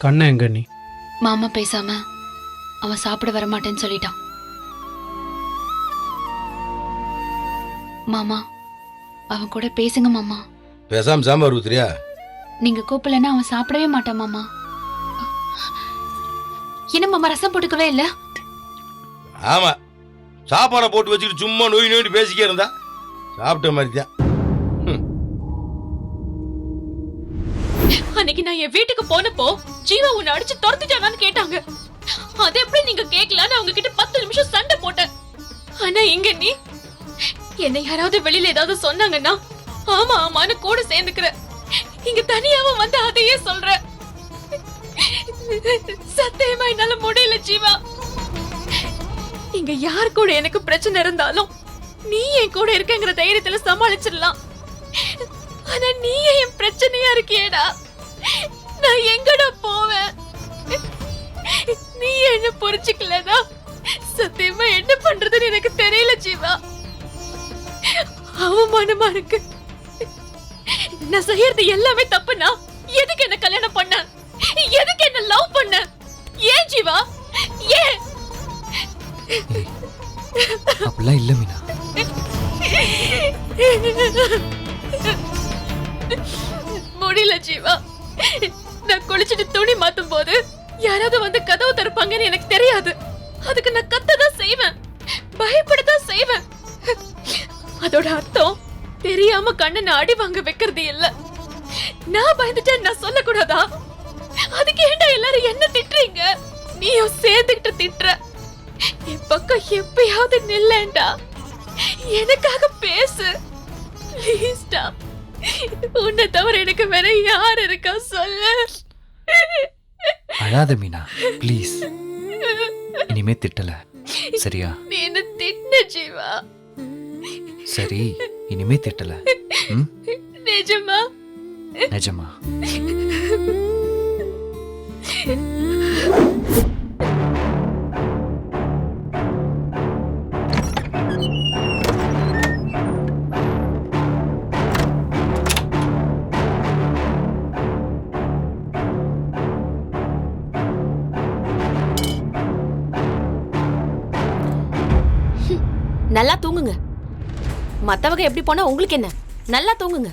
கண்ணை எங்க நீ? மாமா பேசாம அவன் சாப்பிட வர மாட்டேன்னு சொல்லிட்டான். மாமா அவன் கூட பேசுங்க மாமா. பேசாம சாம்பார் ஊத்துறியா? நீங்க கூப்பிடலன்னா அவன் சாப்பிடவே மாட்டான் மாமா. என்ன மாமா ரசம் போட்டுக்கவே இல்ல? ஆமா சாப்பாடை போட்டு வச்சுக்கிட்டு சும்மா நோய் நோய் பேசிக்கே இருந்தா சாப்பிட்ட மாதிரி தான் அன்னைக்கு நான் என் வீட்டுக்கு போனப்போ ஜீவா உன்னை அடிச்சு துரத்துட்டானான்னு கேட்டாங்க. அது எப்படி நீங்க கேட்கலான்னு அவங்க கிட்ட பத்து நிமிஷம் சண்டை போட்டேன். ஆனா இங்க நீ என்னை யாராவது வெளியில ஏதாவது சொன்னாங்கன்னா ஆமா ஆமான்னு கூட சேர்ந்துக்கிற. இங்க தனியாவும் வந்து அதையே சொல்ற. சத்தியமா என்னால முடியல ஜீவா. இங்க யார் கூட எனக்கு பிரச்சனை இருந்தாலும் நீ என் கூட இருக்கங்கிற தைரியத்துல சமாளிச்சிடலாம். ஆனா நீ என் பிரச்சனையா இருக்கியேடா. நான் எங்கடா போவேன்? நீ என்ன புரிஞ்சுக்கலனா சத்தியமா என்ன பண்றதுன்னு எனக்கு தெரியல ஜீவா. அவமானமா இருக்கு. நான் செய்யறது எல்லாமே தப்புனா எதுக்கு என்ன கல்யாணம் பண்ண? எதுக்கு என்ன லவ் பண்ண? ஏன் ஜீவா? ஏன்? அப்படிலாம் இல்லை மீனா. முடியல ஜீவா. நான் குளிச்சிட்டு துணி மாத்தும் போது யாராவது வந்து கதவு திறப்பாங்கன்னு எனக்கு தெரியாது. அதுக்கு நான் கத்ததான் செய்வேன். பயப்படத்தான் செய்வேன். அதோட அர்த்தம் தெரியாம கண்ணனை அடி வாங்க வைக்கிறது இல்ல. நான் பயந்துட்டேன் நான் சொல்லக்கூடாதா? அதுக்கு ஏண்டா எல்லாரும் என்ன திட்டுறீங்க? நீயும் சேர்ந்துகிட்டு திட்டுற. என் பக்கம் எப்பயாவது நில்லேன்டா. எனக்காக பேசு. ப்ளீஸ்டா உன்னை தவிர எனக்கு வேற யார் இருக்கா? சொல்லு. அழாத மீனா ப்ளீஸ் இனிமே திட்டல. சரியா? நீ என்ன திட்டின ஜீவா? சரி இனிமே திட்டல. ம்? நிஜமா? நிஜமா. நல்லா தூங்குங்க. மத்தவங்க எப்படி போனா உங்களுக்கு என்ன? நல்லா தூங்குங்க.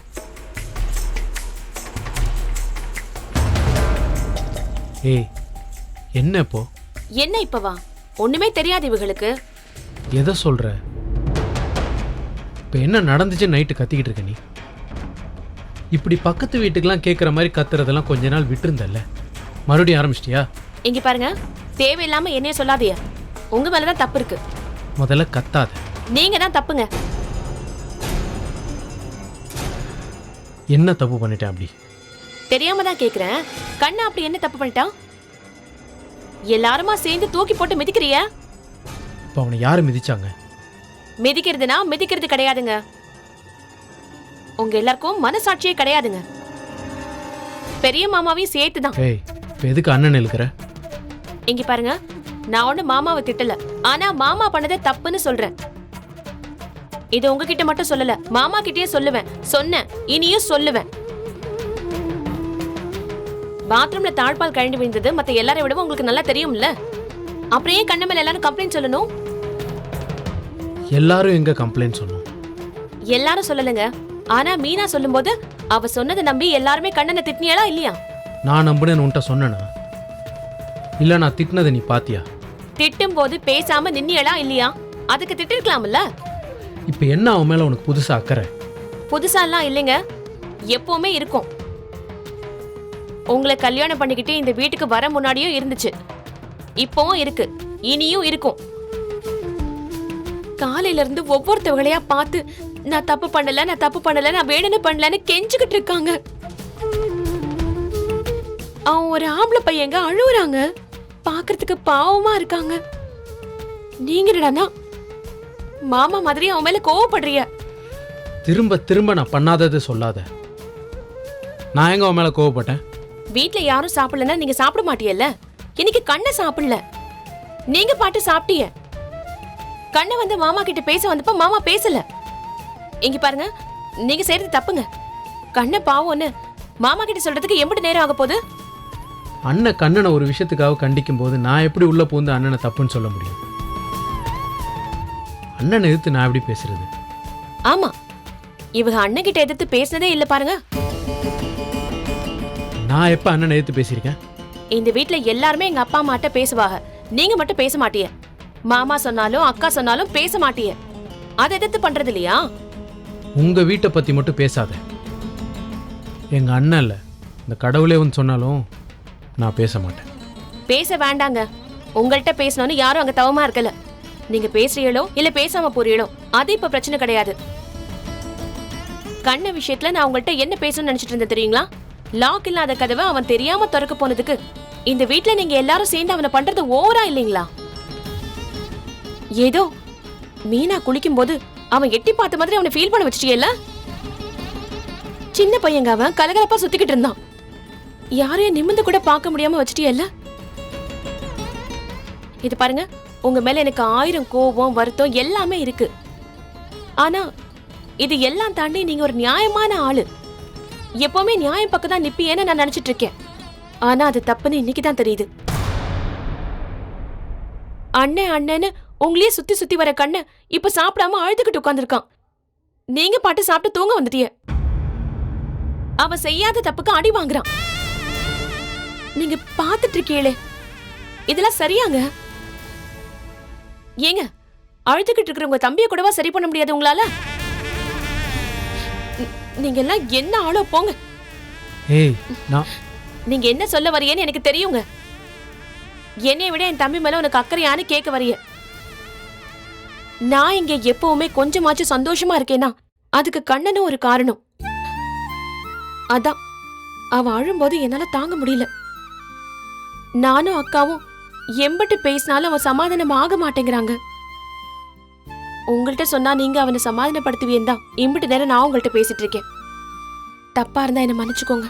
ஏய் என்ன இப்போ? என்ன இப்பவா? ஒண்ணுமே தெரியாது இவங்களுக்கு. எதை சொல்ற? இப்போ என்ன நடந்துச்சு நைட்டு கத்திக்கிட்டு இருக்க நீ? இப்படி பக்கத்து வீட்டுக்கெல்லாம் கேட்குற மாதிரி கத்துறதெல்லாம் கொஞ்ச நாள் விட்டுருந்தல்ல. மறுபடியும் ஆரம்பிச்சிட்டியா? இங்க பாருங்க தேவையில்லாம என்னைய சொல்லாதீங்க. உங்க மேலதான் தப்பு இருக்கு. முதல்ல கத்தாத. நீங்க தான் தப்புங்க. என்ன தப்பு பண்ணிட்டேன் அப்படி? தெரியாம தான் கேக்குறேன். கண்ணா அப்படி என்ன தப்பு பண்ணிட்டான்? எல்லாருமா சேர்ந்து தூக்கி போட்டு மிதிக்கிறிய? இப்போ அவனை யார் மிதிச்சாங்க? மிதிக்கிறதுனா மிதிக்கிறது கிடையாதுங்க. உங்க எல்லாருக்கும் மனசாட்சியே கிடையாதுங்க. பெரிய மாமாவையும் சேர்த்து தான். ஏய் இப்போ எதுக்கு அண்ணன் இருக்கிற இங்க பாருங்க நான் ஒண்ணு மாமாவை திட்டல. ஆனா மாமா பண்ணதே தப்புன்னு சொல்றேன். இது உங்ககிட்ட மட்டும் சொல்லல மாமா கிட்டயே சொல்லுவேன். சொன்னேன் இனியும் சொல்லுவேன். பாத்ரூம்ல தாழ்பால் கழண்டு விழுந்தது மத்த எல்லாரையும் விடவும் உங்களுக்கு நல்லா தெரியும்ல? அப்புறம் ஏன் கண்ண மேல எல்லாரும் கம்ப்ளைண்ட் சொல்லணும்? எல்லாரும் எங்க கம்ப்ளைண்ட் சொன்னோம் எல்லாரும் சொல்லலங்க. ஆனா மீனா சொல்லும்போது அவ சொன்னதை நம்பி எல்லாருமே கண்ணனை திட்டினியாளா இல்லையா? நான் நம்புனேன்னு உன்கிட்ட சொன்னேனா? இல்லை நான் திட்டினதை நீ பாத்தியா? திட்டும் போது பேசாம நின்னியலா இல்லையா? அதுக்கு திட்டிருக்கலாம்ல. இப்போ என்ன அவன் மேலே உனக்கு புதுசாக அக்கறை? புதுசாலாம் இல்லைங்க. எப்பவுமே இருக்கும். உங்களை கல்யாணம் பண்ணிக்கிட்டு இந்த வீட்டுக்கு வர முன்னாடியும் இருந்துச்சு. இப்பவும் இருக்கு. இனியும் இருக்கும். காலையில இருந்து ஒவ்வொருத்தவங்களையா பார்த்து நான் தப்பு பண்ணல நான் தப்பு பண்ணல நான் வேணும்னு பண்ணலன்னு கெஞ்சுக்கிட்டு இருக்காங்க. அவன் ஒரு ஆம்பளை பையங்க அழுவுறாங்க. பாக்குறதுக்கு பாவமா இருக்காங்க. நீங்க என்னடா மாமா மாதிரி அவன் மேல கோவப்படுறிய. திரும்ப திரும்ப நான் பண்ணாதது சொல்லாத. நான் எங்க அவன் மேலே கோவப்பட்டேன்? வீட்ல யாரும் சாப்பிடலன்னா நீங்க சாப்பிட மாட்டியல்ல? இன்னைக்கு கண்ணை சாப்பிடல. நீங்க பாட்டு சாப்பிட்டீங்க கண்ணை வந்து மாமா கிட்ட பேச வந்தப்ப மாமா பேசல. இங்க பாருங்க நீங்க செய்யறது தப்புங்க. கண்ணை பாவம்னு மாமா கிட்ட சொல்றதுக்கு எம்பிட்டு நேரம் ஆக போகுது? அண்ணன் கண்ணனை ஒரு விஷயத்துக்காக கண்டிக்கும் போது நான் எப்படி உள்ள பூந்து அண்ணனை தப்புன்னு சொல்ல முடியும்? அண்ணனை எதிர்த்து நான் எப்படி பேசுறது? ஆமா. இவங்க அண்ணன் கிட்ட எதிர்த்து பேசினதே இல்ல பாருங்க. நான் எப்ப அண்ணனை எதிர்த்து பேசியிருக்கேன்? இந்த வீட்ல எல்லாருமே எங்க அப்பா அம்மாட்ட பேசுவாங்க. நீங்க மட்டும் பேச மாட்டிய. மாமா சொன்னாலும் அக்கா சொன்னாலும் பேச மாட்டிய. அதை எதிர்த்து பண்றது இல்லையா? உங்க வீட்டை பத்தி மட்டும் பேசாத. எங்க அண்ணன் இல்ல. இந்த கடவுளே வந்து சொன்னாலும் நான் பேச மாட்டேன். பேச வேண்டாங்க. உங்கள்கிட்ட பேசணும்னு யாரும் அங்க தவமா இருக்கல. நீங்க பேசுறீங்களோ இல்ல பேசாம போறீங்களோ அது இப்ப பிரச்சனை கிடையாது. கண்ண விஷயத்துல நான் உங்கள்கிட்ட என்ன பேசணும்னு நினைச்சிட்டு இருந்தேன் தெரியுங்களா? லாக் இல்லாத கதவை அவன் தெரியாம திறக்க போனதுக்கு இந்த வீட்ல நீங்க எல்லாரும் சேர்ந்து அவனை பண்றது ஓவரா இல்லைங்களா? ஏதோ மீனா குளிக்கும் போது அவன் எட்டி பார்த்த மாதிரி அவனை ஃபீல் பண்ண வச்சிட்டியல்ல? சின்ன பையங்க அவன் கலகலப்பா சுத்திக்கிட்டு இருந்தான். யாரையும் நிமிந்து கூட பார்க்க முடியாம வச்சிட்டியல்ல? இது பாருங்க உங்க மேல எனக்கு ஆயிரம் கோபம் வருத்தம் எல்லாமே இருக்கு. ஆனா இது எல்லாம் தாண்டி நீங்க ஒரு நியாயமான ஆளு. எப்பவுமே நியாயம் பக்கம் தான் நிப்பியேன்னு நான் நினைச்சிட்டு இருக்கேன். ஆனா அது தப்புன்னு இன்னைக்கு தான் தெரியுது. அண்ணன் அண்ணன்னு உங்களையே சுத்தி சுத்தி வர கண்ணு இப்ப சாப்பிடாம அழுதுகிட்டு உட்காந்துருக்கான் நீங்க பாட்டு சாப்பிட்டு தூங்க வந்துட்டிய. அவ செய்யாத தப்புக்கு அடி வாங்குறான். நீங்க பாத்துட்டு இருக்கீங்களே. இதெல்லாம் சரியாங்க? ஏங்க அழுதுகிட்டு இருக்கிற உங்க தம்பியை கூடவா சரி பண்ண முடியாது உங்களால? நீங்க எல்லாம் என்ன ஆளோ போங்க. ஏய் நான் நீங்க என்ன சொல்ல வரியேன்னு எனக்கு தெரியுங்க. என்னைய விட என் தம்பி மேல உனக்கு அக்கறையான்னு கேட்க வரிய நான் இங்க எப்பவுமே கொஞ்சமாச்சும் சந்தோஷமா இருக்கேனா? அதுக்கு கண்ணனும் ஒரு காரணம். அதான் அவ அழும்போது என்னால தாங்க முடியல. நானும் அக்காவும் எம்பட்டு பேசினாலும் அவன் சமாதானம் ஆக மாட்டேங்கிறாங்க. உங்கள்கிட்ட சொன்னா நீங்க அவனை சமாதானப்படுத்துவீன் தான். இம்பிட்டு நேரம் நான் உங்கள்கிட்ட பேசிட்டு இருக்கேன். தப்பா இருந்தா என்ன மன்னிச்சுக்கோங்க.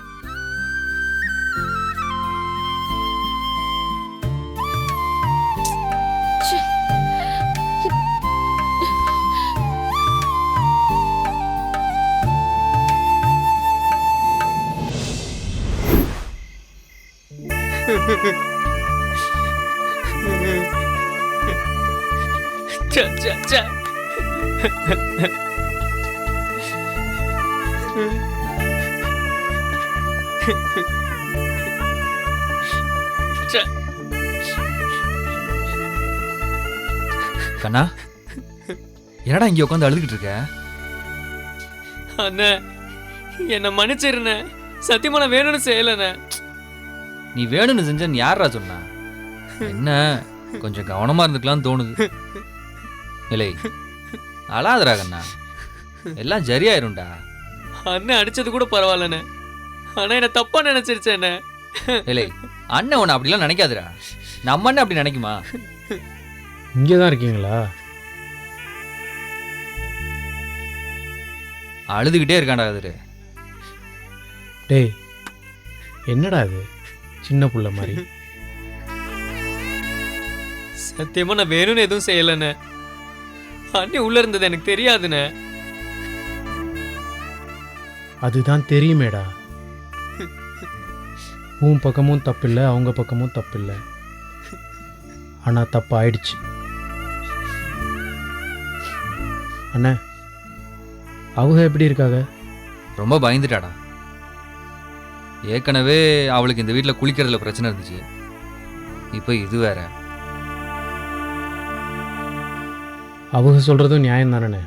கண்ணா? என்னடா இங்க உட்காந்து அழுதுகிட்டு இருக்க? அண்ணே என்ன மன்னிச்சிருண்ணே. சத்தியமா நான் வேணும்னு செய்யலண்ணே. நீ வேணும்னு செஞ்சேன்னு யாரா சொன்னா? என்ன கொஞ்சம் கவனமா இருந்துக்கலாம்னு தோணுது. இல்லை அழாதடா கண்ணா. எல்லாம் சரியாயிரும்டா. அண்ணன் அடிச்சது கூட பரவாயில்லண்ணே. ஆனா என்ன தப்பா நினைச்சிருச்சேண்ணே. இல்லை அண்ணன் உன்னை அப்படிலாம் நினைக்காதுடா. நம்ம அண்ணன் அப்படி நினைக்குமா? இங்கே தான் இருக்கீங்களா? அழுதுகிட்டே இருக்கான்டா அது டேய் என்னடா இது? சின்ன புள்ள மாதிரி. சத்தியமா நான் வேணும்னு எதுவும் செய்யலண்ணே. அண்ணி உள்ள இருந்தது எனக்கு தெரியாதுண்ணே. அதுதான் தெரியுமேடா. உன் பக்கமும் தப்பில்லை அவங்க பக்கமும் தப்பில்லை. ஆனால் தப்பு ஆயிடுச்சு அண்ணே அவங்க எப்படி இருக்காங்க? ரொம்ப பயந்துட்டாடா. ஏற்கனவே அவளுக்கு இந்த வீட்டில் குளிக்கிறதுல பிரச்சனை இருந்துச்சு. இப்போ இது வேற. அவங்க சொல்கிறதும் நியாயம் தானே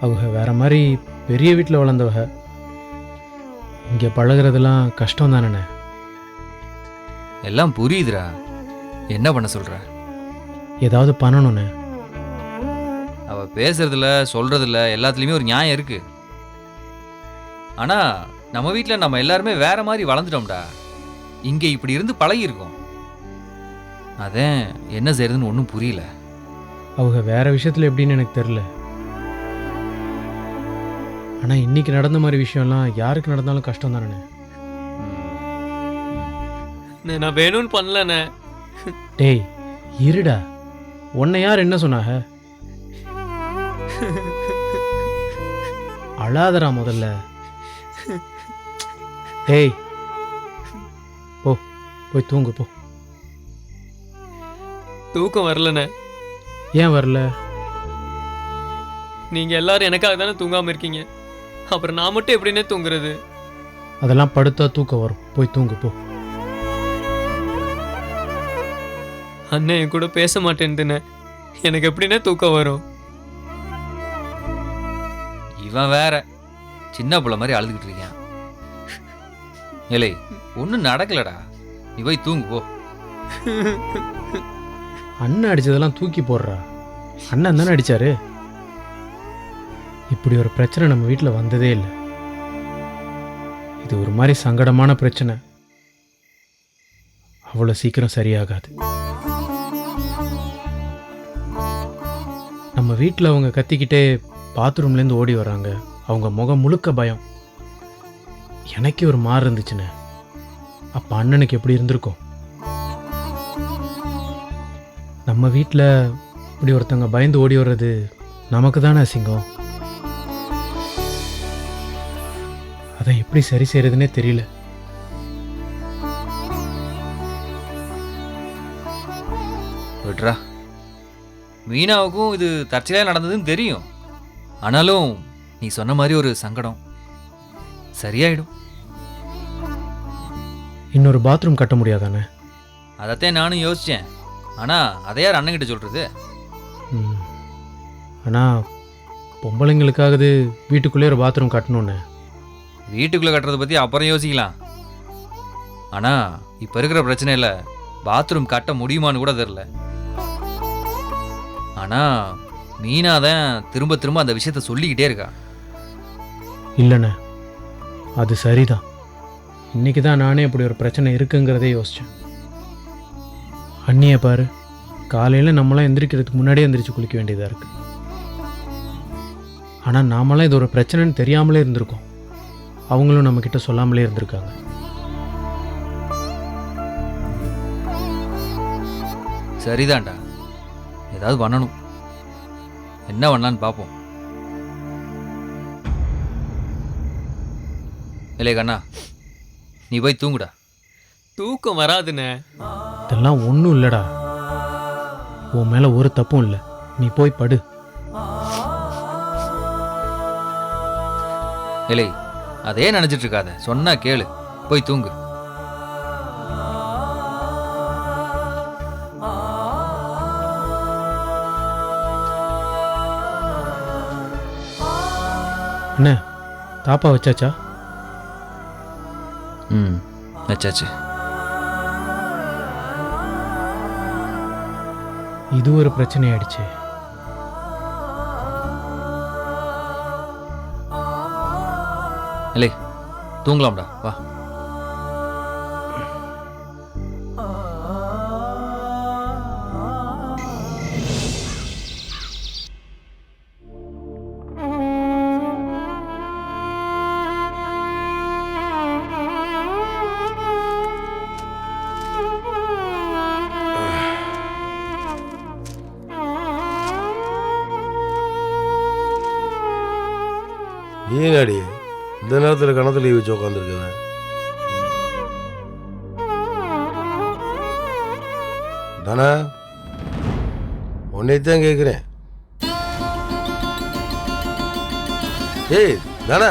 அவங்க வேற மாதிரி பெரிய வீட்டில் வளர்ந்தவங்க. இங்கே பழகுறதெல்லாம் கஷ்டம் தானே எல்லாம் புரியுதுடா. என்ன பண்ண சொல்ற? ஏதாவது பண்ணணுண்ணே அவ பேசுறதுல சொல்றதுல எல்லாத்துலயுமே ஒரு நியாயம் இருக்கு. ஆனா நம்ம வீட்ல நம்ம எல்லாருமே வேற மாதிரி வளர்ந்துட்டோம்டா. இங்க இப்படி இருந்து பழகி இருக்கோம் அதான் என்ன செய்யறதுன்னு ஒன்றும் புரியல. அவங்க வேற விஷயத்தில் எப்படின்னு எனக்கு தெரில ஆனால் இன்னைக்கு நடந்த மாதிரி விஷயம்லாம் யாருக்கு நடந்தாலும் கஷ்டம் தானே. நான் வேணும்னு பண்ணலண்ணே. டேய் இருடா. உன்னை யார் என்ன சொன்னாங்க? அழாதடா முதல்ல. டேய் போய் தூங்கு போ. தூக்கம் வரலண்ணே. ஏன் வரல? நீங்க எல்லாரும் எனக்காக தானே தூங்காம இருக்கீங்க. அப்புறம் நான் மட்டும் எப்படின்னே தூங்குறது? அதெல்லாம் படுத்தா தூக்கம் வரும். போய் தூங்கு போ. அண்ணன் என் கூட பேச மாட்டேன்துண்ணே எனக்கு எப்படின்னே தூக்கம் வரும்? இவன் வேற. சின்ன புள்ள மாதிரி அழுதுகிட்டு இருக்கான் இல்லை ஒன்றும் நடக்கலடா. நீ போய் தூங்கு போ. அண்ணன் அடிச்சதெல்லாம் தூக்கி போடுறா. அண்ணன் தானே அடிச்சாரு? இப்படி ஒரு பிரச்சனை நம்ம வீட்டில் வந்ததே இல்லை. இது ஒரு மாதிரி சங்கடமான பிரச்சனை. அவ்வளோ சீக்கிரம் சரியாகாது. நம்ம வீட்டில் அவங்க கத்திக்கிட்டே பாத்ரூம்லேருந்து ஓடி வராங்க அவங்க முகம் முழுக்க பயம். எனக்கே ஒரு மாறு இருந்துச்சுண்ணே. அப்போ அண்ணனுக்கு எப்படி இருந்திருக்கும்? நம்ம வீட்டில் இப்படி ஒருத்தவங்க பயந்து ஓடி வர்றது நமக்கு தானே அசிங்கம்? அதை எப்படி சரி செய்யறதுனே தெரியல. விட்றா. மீனாவுக்கும் இது தற்செயலாக நடந்ததுன்னு தெரியும். ஆனாலும் நீ சொன்ன மாதிரி ஒரு சங்கடம். சரியாயிடும். இன்னொரு பாத்ரூம் கட்ட முடியாதானே? அதைத்தான் நானும் யோசித்தேன் ஆனால் அதை யார் அண்ணன்கிட்ட சொல்கிறது ம். ஆனால் பொம்பளைங்களுக்காகது வீட்டுக்குள்ளே ஒரு பாத்ரூம் கட்டணுண்ணே வீட்டுக்குள்ளே கட்டுறதை பற்றி அப்புறம் யோசிக்கலாம். ஆனால் இப்போ இருக்கிற பிரச்சனையில் பாத்ரூம் கட்ட முடியுமான்னு கூட தெரில ஆனால் மீனா தான் திரும்ப திரும்ப அந்த விஷயத்த சொல்லிக்கிட்டே இருக்கா. இல்லைண்ணே அது சரிதான். இன்னைக்கு தான் நானே இப்படி ஒரு பிரச்சனை இருக்குங்கிறதே யோசித்தேன் அண்ணியை பாரு காலையில் நம்மளாம் எந்திரிக்கிறதுக்கு முன்னாடியே எந்திரிச்சு குளிக்க வேண்டியதாக இருக்கு. ஆனால் நாமெல்லாம் இது ஒரு பிரச்சனைன்னு தெரியாமலே இருந்திருக்கோம். அவங்களும் நம்மக்கிட்ட சொல்லாமலே இருந்திருக்காங்க. சரிதான்டா. ஏதாவது பண்ணணும். என்ன பண்ணலான்னு பார்ப்போம். இல்லை கண்ணா நீ போய் தூங்குடா. தூக்கம் வராதுண்ணே. இதெல்லாம் ஒன்றும் இல்லைடா. உன் மேலே ஒரு தப்பும் இல்லை. நீ போய் படு. இல்லை அதே நினைச்சிட்டு இருக்காத. சொன்னா கேளு. போய் தூங்கு. என்ன? தாப்பா வச்சாச்சா? ம் வச்சாச்சு. இது ஒரு பிரச்சனையாயிடுச்சு. இல்லை தூங்கலாம்டா வா. இந்த நேரத்தில் கணத்துல லீவ் வச்சு உட்காந்துருக்குவேன் தானே உன்னைத்தான் கேட்குறேன் ஏய் தானே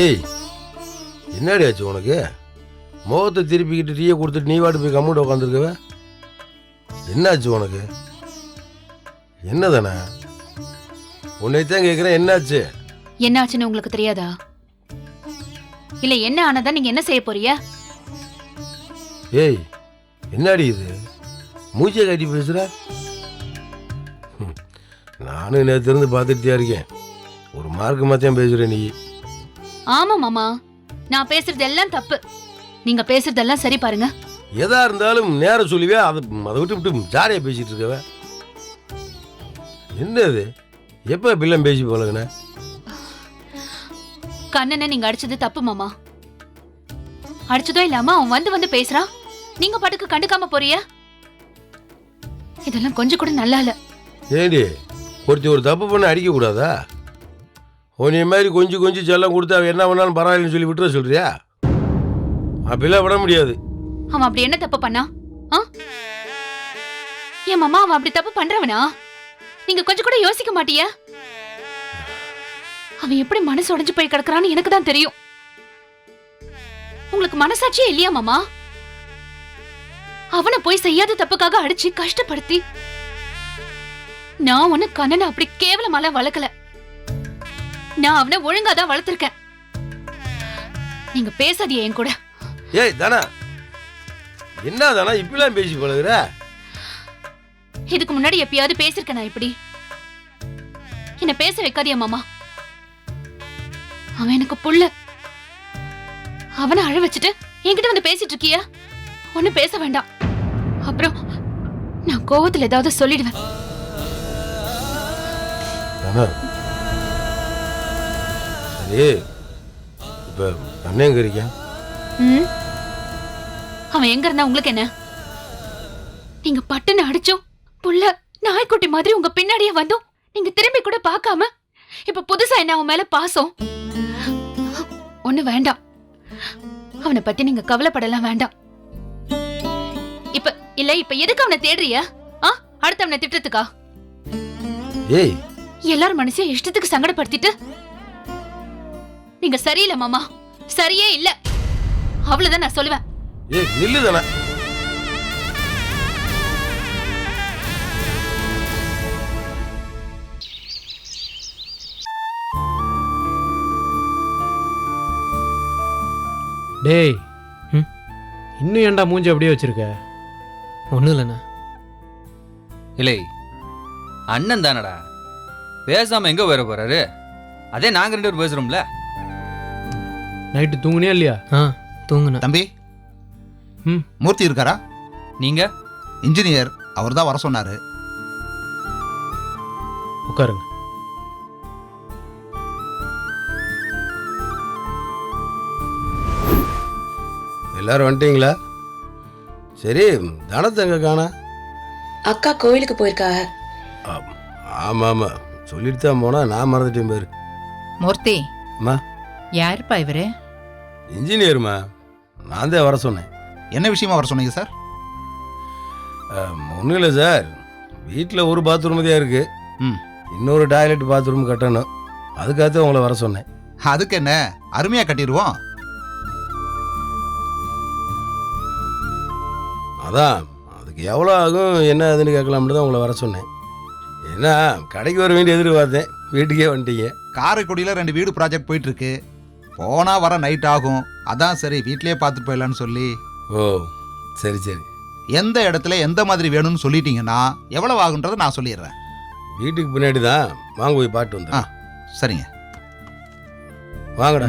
ஏய் என்னடி ஆச்சு உனக்கு? முகத்தை திருப்பிக்கிட்டு டீயை கொடுத்துட்டு நீ வாட்டு போய் கம்முட்டு உட்காந்துருக்கவ என்னாச்சு உனக்கு? என்னதானே? உன்னைத்தான் கேட்குறேன் என்னாச்சு? என்ன ஆச்சுன்னு உங்களுக்கு தெரியாதா? இல்ல என்ன ஆனதா நீங்க என்ன செய்ய போறீங்க? ஏய் என்னடி இது? மூச்சை கட்டி பேசுற? நானும் நேற்று இருந்து பார்த்துட்டு தான் இருக்கேன். ஒரு மார்க் மாத்தியம் பேசுற நீ. ஆமா மாமா. நான் பேசுறது எல்லாம் தப்பு. நீங்க பேசுறதெல்லாம் சரி பாருங்க. எதா இருந்தாலும் நேரம் சொல்லுவே அதை அதை விட்டு விட்டு ஜாலியாக பேசிட்டு இருக்கவ. என்னது? எப்போ பிள்ளை பேசி பழகுன? கண்ணனை நீங்க அடிச்சது தப்பு மாமா. அடிச்சதும் இல்லாம அவன் வந்து வந்து பேசுறான் நீங்க பாட்டுக்கு கண்டுக்காம போறிய. இதெல்லாம் கொஞ்சம் கூட நல்லா இல்ல ஏண்டி ஒருத்தி ஒரு தப்பு பண்ண அடிக்க கூடாதா உன்னைய மாதிரி கொஞ்சம் கொஞ்சம் செல்லம் கொடுத்து அவன் என்ன பண்ணாலும் பரவாயில்லன்னு சொல்லி விட்டுற சொல்றியா? அப்படிலாம் விட முடியாது. அவன் அப்படி என்ன தப்பு பண்ணா? என் மாமா அவன் அப்படி தப்பு பண்றவனா? நீங்க கொஞ்சம் கூட யோசிக்க மாட்டியா? அவன் எப்படி மனசு உடைஞ்சு போய் கிடக்குறான்னு எனக்கு தான் தெரியும். உங்களுக்கு மனசாட்சியே இல்லையா மாமா? அவனை போய் செய்யாத தப்புக்காக அடிச்சு கஷ்டப்படுத்தி நான் ஒண்ணு கண்ணனை அப்படி கேவலமால வளர்க்கல. நான் அவனை ஒழுங்கா தான் வளர்த்திருக்கேன். நீங்க பேசாதீங்க என் கூட. ஏய் தானா? என்ன தானா? இப்படிலாம் பேசி பழகுற இதுக்கு முன்னாடி எப்பயாவது பேசிருக்கேன் நான் இப்படி? என்ன பேச வைக்காதியா மாமா. அவன் எனக்கு புள்ள. அவனை அழ வச்சுட்டு என்கிட்ட வந்து பேசிட்டு இருக்கியா? ஒன்னும் பேச வேண்டாம். அப்புறம் நான் கோவத்துல ஏதாவது சொல்லிடுவேன். சரி இப்போ அண்ணன் எங்க இருக்கான் ம்? அவன் எங்க இருந்தா உங்களுக்கு என்ன? நீங்க பட்டுன்னு அடிச்சோம் புள்ள நாய்க்குட்டி மாதிரி உங்க பின்னாடியே வந்தோம் நீங்க திரும்பி கூட பார்க்காம இப்ப புதுசா என்ன அவன் மேல பாசம்? ஒண்ணு வேண்டாம். அவனை பத்தி நீங்க கவலைப்படலாம் வேண்டாம். இப்ப இல்ல இப்ப எதுக்கு அவனை தேடுறிய? ஆ? அடுத்தவனை திட்டத்துக்கா ஏய். எல்லாரும் மனசையும் இஷ்டத்துக்கு சங்கடப்படுத்திட்டு நீங்க சரியில்லை மாமா. சரியே இல்ல. அவ்வளவுதான் நான் சொல்லுவேன். ஏய் நில்லு தானே. டேய். ம்? இன்னும் ஏன்டா மூஞ்சி அப்படியே வச்சிருக்க? ஒன்றும் இல்லைண்ணா. இல்லை அண்ணன் தானடா. பேசாம எங்க போயிட போறாரு? அதே நாங்க ரெண்டு பேரும் பேசுறோம்ல. நைட்டு தூங்குனியா இல்லையா? ஆ தூங்குண்ணா தம்பி ம். மூர்த்தி இருக்காரா? நீங்க? இன்ஜினியர் அவர் தான் வர சொன்னாரு. உட்காருங்க. எல்லாரும் வந்துட்டீங்களா? சரி தனத்தை எங்க காணா? அக்கா கோயிலுக்கு போயிருக்காக. ஆமாம் ஆமாம் சொல்லிட்டு தான் போனா நான் மறந்துட்டேன் பேர். மூர்த்தி. அம்மா. யாருப்பா இவரு? இன்ஜினியருமா? நான் தான் வர சொன்னேன். என்ன விஷயமா வர சொன்னீங்க சார்? ஒன்றும் இல்லை சார். வீட்டில் ஒரு பாத்ரூம் தான் இருக்கு. ம். இன்னொரு டாய்லெட் பாத்ரூம் கட்டணும். அதுக்காக உங்களை வர சொன்னேன். அதுக்கு என்ன? அருமையா கட்டிடுவோம். அதான் அதுக்கு எவ்வளோ ஆகும் என்ன அதுன்னு கேட்கலாம்னு தான் உங்களை வர சொன்னேன். என்ன கடைக்கு வர வேண்டிய எதிர்பார்த்தேன். வீட்டுக்கே வந்துட்டீங்க. காரைக்குடியில் ரெண்டு வீடு ப்ராஜெக்ட் போயிட்டு இருக்கு. போனா வர நைட் ஆகும். அதான் சரி வீட்லயே பார்த்துட்டு போயிடலான்னு சொல்லி. ஓ சரி சரி. எந்த இடத்துல எந்த மாதிரி வேணும்னு சொல்லிட்டீங்கன்னா எவ்வளவு ஆகுன்றதை நான் சொல்லிடுறேன். வீட்டுக்கு பின்னாடி தான் வாங்க போய் பாட்டு. வந்தேன் சரிங்க. வாங்கடா.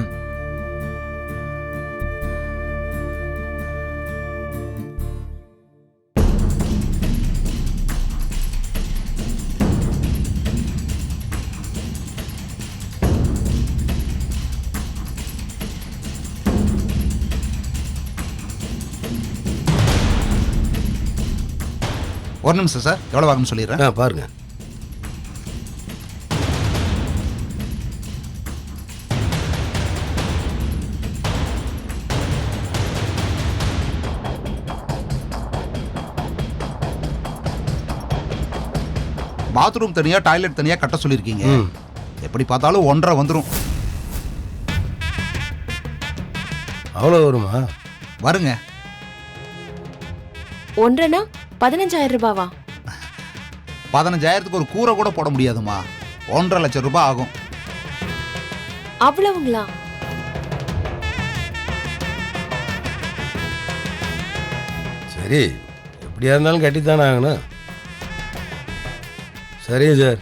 ஒரு நிமிஷம் சார். எவ்வளவு ஆகும்னு சொல்லிடுறேன். ஆ பாருங்க. பாத்ரூம் தனியா டாய்லெட் தனியா கட்ட சொல்லியிருக்கீங்க. எப்படி பார்த்தாலும் ஒன்றரை வந்துடும் அவ்வளோ வருமா? வருங்க. ஒன்றனா? பதினஞ்சாயிரம் ரூபாவா? பதினஞ்சாயிரத்துக்கு ஒரு கூரை கூட போட முடியாதுமா ஒன்றரை லட்சம் ரூபாய் ஆகும். அவ்வளவுங்களா? சரி எப்படியா இருந்தாலும் கட்டித்தானே ஆகணும். சரிங்க சார்.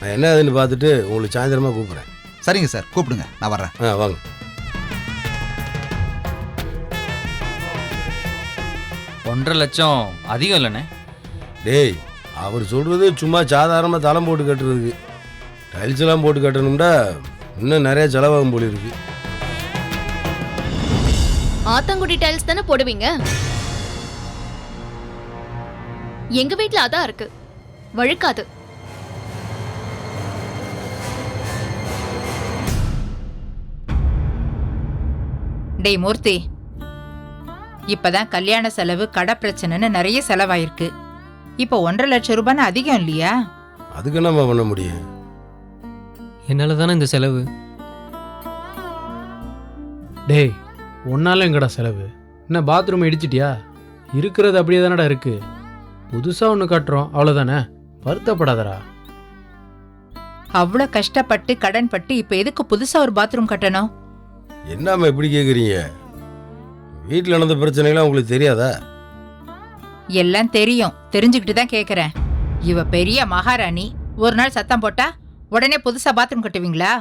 நான் என்ன அதுன்னு பார்த்துட்டு உங்களுக்கு சாயந்தரமாக கூப்பிட்றேன். சரிங்க சார். கூப்பிடுங்க. நான் வர்றேன். ஆ வாங்க. ஒன்றரை லட்சம் அதிகம் இல்லைண்ணே. டேய் அவர் சொல்கிறது சும்மா சாதாரணமாக தளம் போட்டு கட்டுறதுக்கு. டைல்ஸ் எல்லாம் போட்டு கட்டணும்டா இன்னும் நிறைய செலவாகும் போல இருக்கு. ஆத்தங்குடி டைல்ஸ் தானே போடுவீங்க? எங்க வீட்ல அதான் இருக்கு. வழுக்காது. டேய் மூர்த்தி இப்பதான் கல்யாண செலவு கடை பிரச்சனைன்னு நிறைய செலவாயிருக்கு. இப்போ ஒன்றரை லட்சம் ரூபான்னு அதிகம் இல்லையா? அதுக்கு என்னம்மா பண்ண முடியும்? என்னால தானே இந்த செலவு? டேய் ஒன்னால எங்கடா செலவு? என்ன பாத்ரூம் இடிச்சிட்டியா? இருக்கிறது அப்படியே தானடா இருக்கு. புதுசாக ஒன்று கட்டுறோம் அவ்வளோதானே வருத்தப்படாதடா. அவ்வளோ கஷ்டப்பட்டு கடன் பட்டு இப்போ எதுக்கு புதுசா ஒரு பாத்ரூம் கட்டணும்? என்னம்மா இப்படி கேட்குறீங்க வீட்டில் நடந்த பிரச்சனைகள்லாம் உங்களுக்கு தெரியாதா? எல்லாம் தெரியும். தெரிஞ்சுக்கிட்டு தான் கேட்குறேன் இவ பெரிய மகாராணி. ஒரு நாள் சத்தம் போட்டா உடனே புதுசாக பாத்ரூம் கட்டுவீங்களா?